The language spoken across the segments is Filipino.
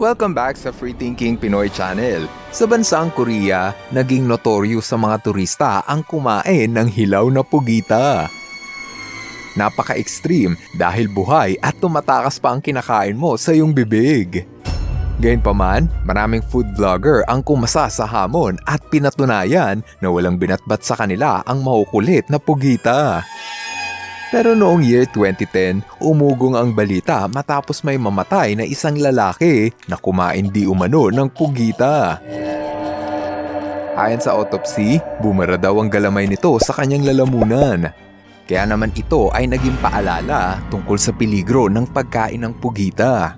Welcome back sa Free Thinking Pinoy Channel. Sa bansang Korea, naging notorious sa mga turista ang kumain ng hilaw na pugita. Napaka-extreme dahil buhay at tumatakas pa ang kinakain mo sa iyong bibig. Gayunpaman, maraming food vlogger ang kumasa sa hamon at pinatunayan na walang binatbat sa kanila ang makukulit na pugita. Pero noong year 2010, umugong ang balita matapos may mamatay na isang lalaki na kumain di umano ng pugita. Ayon sa autopsy, bumara daw ang galamay nito sa kanyang lalamunan. Kaya naman ito ay naging paalala tungkol sa peligro ng pagkain ng pugita.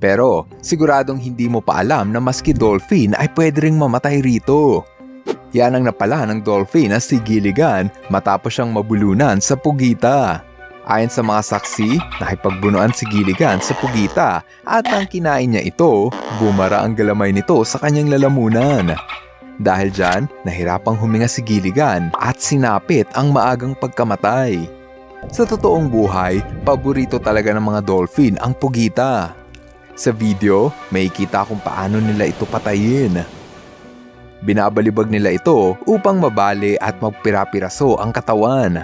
Pero siguradong hindi mo pa alam na maski dolphin ay pwede ring mamatay rito. Yan ang napala ng dolphin na si Gilligan matapos siyang mabulunan sa pugita. Ayon sa mga saksi, nakipagbunuan si Gilligan sa pugita at nang kinain niya ito, bumara ang galamay nito sa kanyang lalamunan. Dahil dyan, nahirapang huminga si Gilligan at sinapit ang maagang pagkamatay. Sa totoong buhay, paborito talaga ng mga dolphin ang pugita. Sa video, may kita kung paano nila ito patayin. Binabalibag nila ito upang mabali at magpirapiraso ang katawan.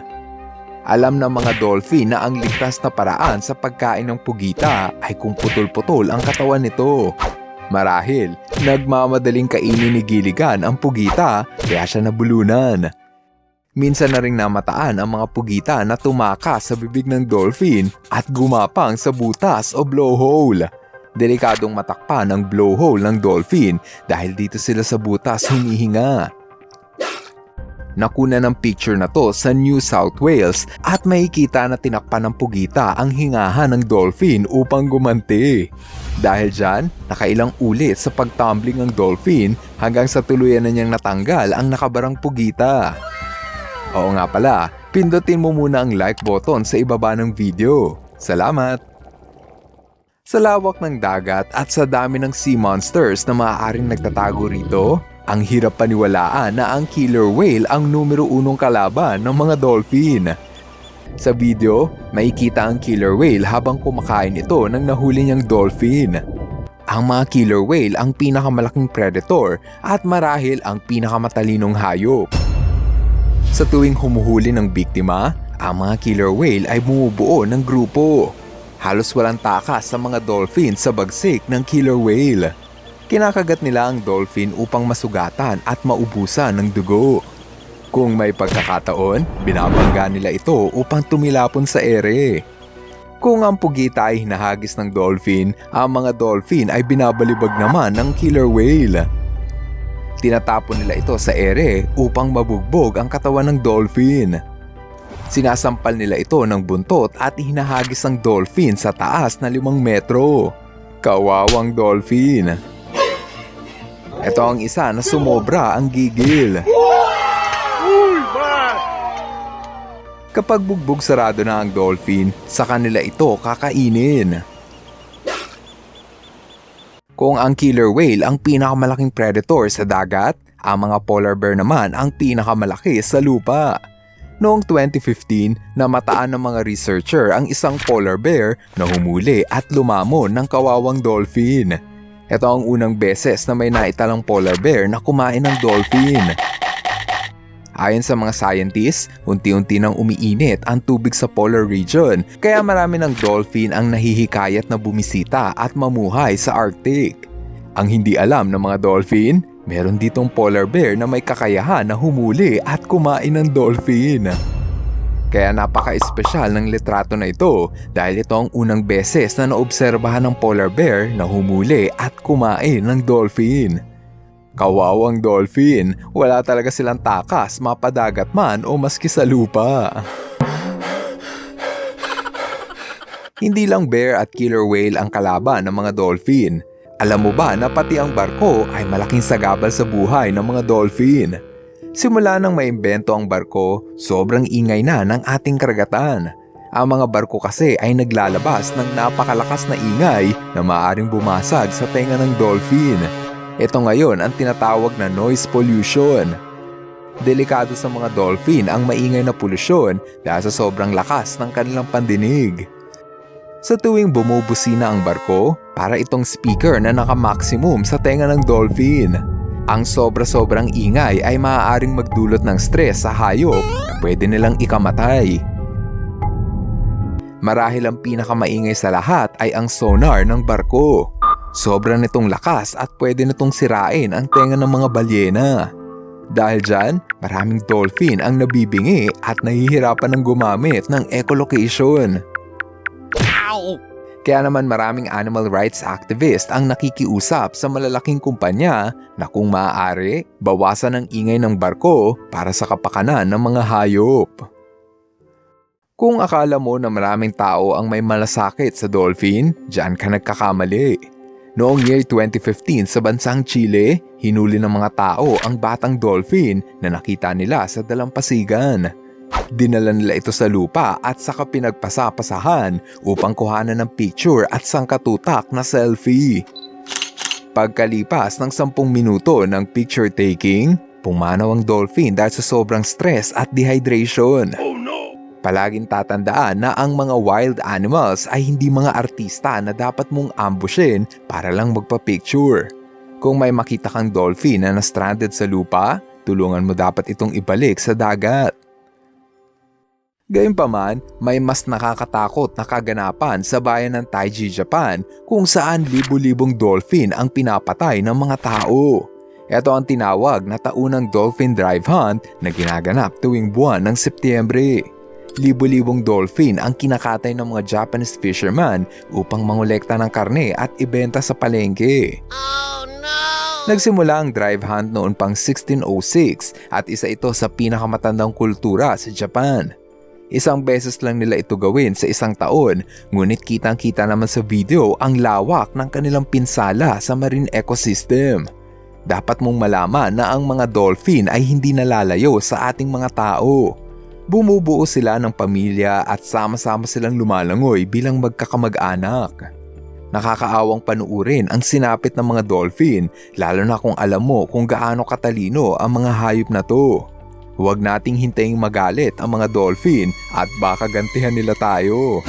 Alam ng mga dolphin na ang ligtas na paraan sa pagkain ng pugita ay kung putol-putol ang katawan nito. Marahil, nagmamadaling kainin ni Gilligan ang pugita kaya siya nabulunan. Minsan na rin namataan ang mga pugita na tumakas sa bibig ng dolphin at gumapang sa butas o blowhole. Delikadong matakpan ang blowhole ng dolphin dahil dito sila sa butas humihinga. Nakuna ng picture na to sa New South Wales at makikita na tinakpan ng pugita ang hingahan ng dolphin upang gumanti. Dahil dyan, nakailang ulit sa pagtumbling ng dolphin hanggang sa tuluyan na niyang natanggal ang nakabarang pugita. Oo nga pala, pindutin mo muna ang like button sa ibaba ng video. Salamat! Sa lawak ng dagat at sa dami ng sea monsters na maaaring nagtatago rito, ang hirap paniwalaan na ang killer whale ang numero unong kalaban ng mga dolphin. Sa video, makikita ang killer whale habang kumakain ito ng nahuli niyang dolphin. Ang mga killer whale ang pinakamalaking predator at marahil ang pinakamatalinong hayop. Sa tuwing humuhuli ng biktima, ang mga killer whale ay bumubuo ng grupo. Halos walang takas sa mga dolphin sa bagsik ng killer whale. Kinakagat nila ang dolphin upang masugatan at maubusan ng dugo. Kung may pagkakataon, binabangga nila ito upang tumilapon sa ere. Kung ang pugita ay hinahagis ng dolphin, ang mga dolphin ay binabalibag naman ng killer whale. Tinatapon nila ito sa ere upang mabugbog ang katawan ng dolphin. Sinasampal nila ito ng buntot at hinahagis ang dolphin sa taas na limang metro. Kawawang dolphin. Ito ang isa na sumobra ang gigil. Kapag bugbog sarado na ang dolphin, sa kanila ito kakainin. Kung ang killer whale ang pinakamalaking predator sa dagat, ang mga polar bear naman ang pinakamalaki sa lupa. Noong 2015, namataan ng mga researcher ang isang polar bear na humuli at lumamon ng kawawang dolphin. Ito ang unang beses na may naitalang polar bear na kumain ng dolphin. Ayon sa mga scientists, unti-unti nang umiinit ang tubig sa polar region kaya marami ng dolphin ang nahihikayat na bumisita at mamuhay sa Arctic. Ang hindi alam ng mga dolphin, meron ditong polar bear na may kakayahan na humuli at kumain ng dolphin. Kaya napaka-espesyal ng litrato na ito dahil ito ang unang beses na naobserbahan ng polar bear na humuli at kumain ng dolphin. Kawawang dolphin, wala talaga silang takas, mapadagat man o maski sa lupa. Hindi lang bear at killer whale ang kalaban ng mga dolphin. Alam mo ba na pati ang barko ay malaking sagabal sa buhay ng mga dolphin? Simula nang maimbento ang barko, sobrang ingay na ng ating karagatan. Ang mga barko kasi ay naglalabas ng napakalakas na ingay na maaring bumasag sa tenga ng dolphin. Ito ngayon ang tinatawag na noise pollution. Delikado sa mga dolphin ang maingay na polusyon dahil sa sobrang lakas ng kanilang pandinig. Sa tuwing bumubusina ang barko, para itong speaker na naka-maximum sa tenga ng dolphin. Ang sobra-sobrang ingay ay maaaring magdulot ng stress sa hayop na pwede nilang ikamatay. Marahil ang pinakamaingay sa lahat ay ang sonar ng barko. Sobra nitong lakas at pwede nitong sirain ang tenga ng mga balyena. Dahil dyan, maraming dolphin ang nabibingi at nahihirapan ng gumamit ng echolocation. Kaya naman maraming animal rights activist ang nakikiusap sa malalaking kumpanya na kung maaari, bawasan ang ingay ng barko para sa kapakanan ng mga hayop. Kung akala mo na maraming tao ang may malasakit sa dolphin, dyan ka nagkakamali. Noong year 2015 sa bansang Chile, hinuli ng mga tao ang batang dolphin na nakita nila sa dalampasigan. Dinala nila ito sa lupa at saka pinagpasapasahan upang kuhanan ng picture at sangkatutak na selfie. Pagkalipas ng 10 minuto ng picture taking, pumanaw ang dolphin dahil sa sobrang stress at dehydration. Palaging tatandaan na ang mga wild animals ay hindi mga artista na dapat mong ambushin para lang magpa-picture. Kung may makita kang dolphin na na-stranded sa lupa, tulungan mo dapat itong ibalik sa dagat. Gayunpaman, may mas nakakatakot na kaganapan sa bayan ng Taiji, Japan kung saan libu-libong dolphin ang pinapatay ng mga tao. Ito ang tinawag na taunang dolphin drive hunt na ginaganap tuwing buwan ng Setyembre. Libu-libong dolphin ang kinakatay ng mga Japanese fisherman upang mangolekta ng karne at ibenta sa palengke. Nagsimula ang drive hunt noon pang 1606 at isa ito sa pinakamatandang kultura sa Japan. Isang beses lang nila ito gawin sa isang taon, ngunit kitang-kita naman sa video ang lawak ng kanilang pinsala sa marine ecosystem. Dapat mong malaman na ang mga dolphin ay hindi nalalayo sa ating mga tao. Bumubuo sila ng pamilya at sama-sama silang lumalangoy bilang magkakamag-anak. Nakakaawang panuurin ang sinapit ng mga dolphin lalo na kung alam mo kung gaano katalino ang mga hayop na to. Huwag nating hintayin magalit ang mga dolphin at baka gantihan nila tayo.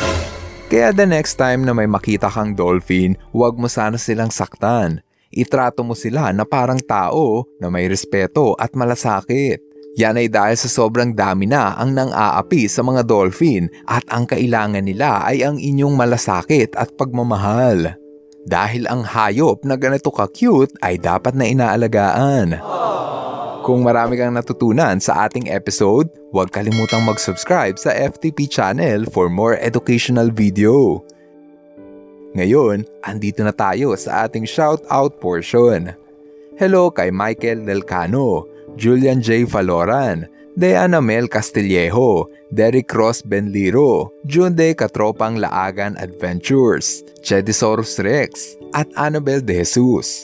Kaya the next time na may makita kang dolphin, huwag mo sana silang saktan. Itrato mo sila na parang tao na may respeto at malasakit. Yan ay dahil sa sobrang dami na ang nang-aapi sa mga dolphin at ang kailangan nila ay ang inyong malasakit at pagmamahal. Dahil ang hayop na ganito ka-cute ay dapat na inaalagaan. Kung marami kang natutunan sa ating episode, huwag kalimutang mag-subscribe sa FTP channel for more educational video. Ngayon, andito na tayo sa ating shoutout portion. Hello kay Michael Delcano, Julian J. Valoran, Diana Mel Castillejo, Derek Ross Benliro, Junde Katropang Laagan Adventures, Chedisaurus Rex, at Annabel De Jesus.